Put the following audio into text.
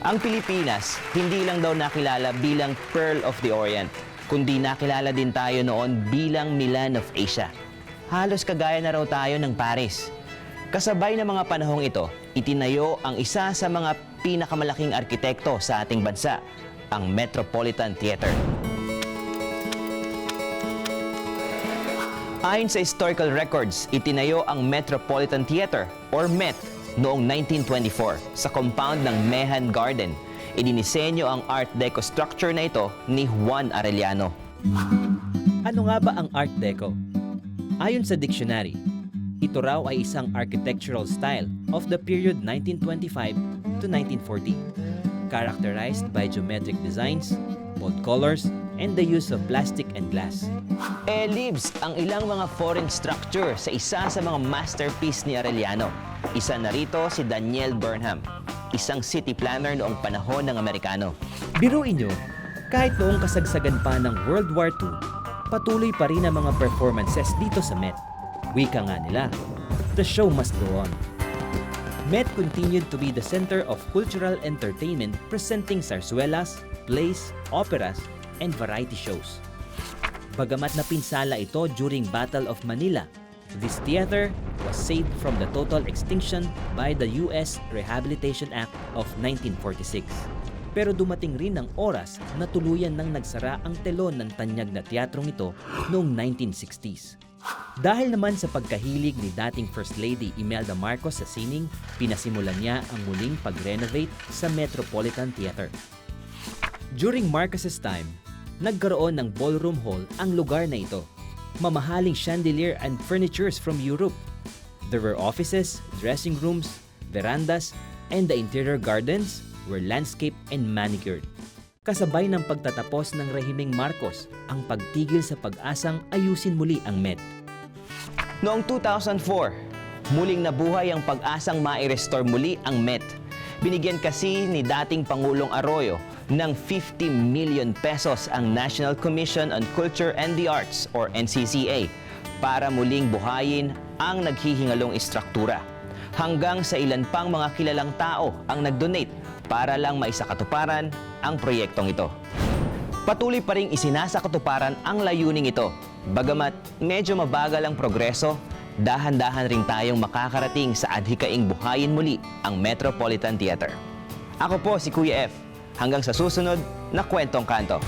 Ang Pilipinas, hindi lang daw nakilala bilang Pearl of the Orient, kundi nakilala din tayo noon bilang Milan of Asia. Halos kagaya na raw tayo ng Paris. Kasabay ng mga panahong ito, itinayo ang isa sa mga pinakamalaking arkitekto sa ating bansa, ang Metropolitan Theater. Ayon sa historical records, itinayo ang Metropolitan Theater or MET noong 1924 sa compound ng Mehan Garden. Idinisenyo ang Art Deco structure na ito ni Juan Arellano. Ano nga ba ang Art Deco? Ayon sa dictionary, ito raw ay isang architectural style of the period 1925 to 1940, characterized by geometric designs, bold colors, and the use of plastic and glass. E-libs ang ilang mga foreign structure sa isa sa mga masterpiece ni Arellano. Isa na rito si Daniel Burnham, isang city planner noong panahon ng Amerikano. Biruin nyo, kahit noong kasagsagan pa ng World War II, patuloy pa rin ang mga performances dito sa Met. Wika nga nila, the show must go on. Met continued to be the center of cultural entertainment presenting zarzuelas, plays, operas, and variety shows. Bagamat napinsala ito during Battle of Manila, this theater was saved from the total extinction by the U.S. Rehabilitation Act of 1946. Pero dumating rin ang oras na tuluyan nang nagsara ang telon ng tanyag na teatrong ito noong 1960s. Dahil naman sa pagkahilig ni dating First Lady Imelda Marcos sa sining, pinasimulan niya ang muling pag-renovate sa Metropolitan Theater. During Marcos's time, nagkaroon ng ballroom hall ang lugar na ito. Mamahaling chandelier and furnitures from Europe. There were offices, dressing rooms, verandas, and the interior gardens were landscaped and manicured. Kasabay ng pagtatapos ng rehimeng Marcos, ang pagtigil sa pag-asang ayusin muli ang Met. Noong 2004, muling nabuhay ang pag-asang mai-restore muli ang Met. Binigyan kasi ni dating Pangulong Arroyo ng 50 million pesos ang National Commission on Culture and the Arts or NCCA para muling buhayin ang naghihingalong istruktura. Hanggang sa ilan pang mga kilalang tao ang nag-donate para lang maisakatuparan ang proyektong ito. Patuloy pa rin isinasakatuparan ang layuning ito. Bagamat medyo mabagal ang progreso, dahan-dahan rin tayong makakarating sa adhikaing buhayin muli ang Metropolitan Theater. Ako po si Kuya F. Hanggang sa susunod na kwentong kanto.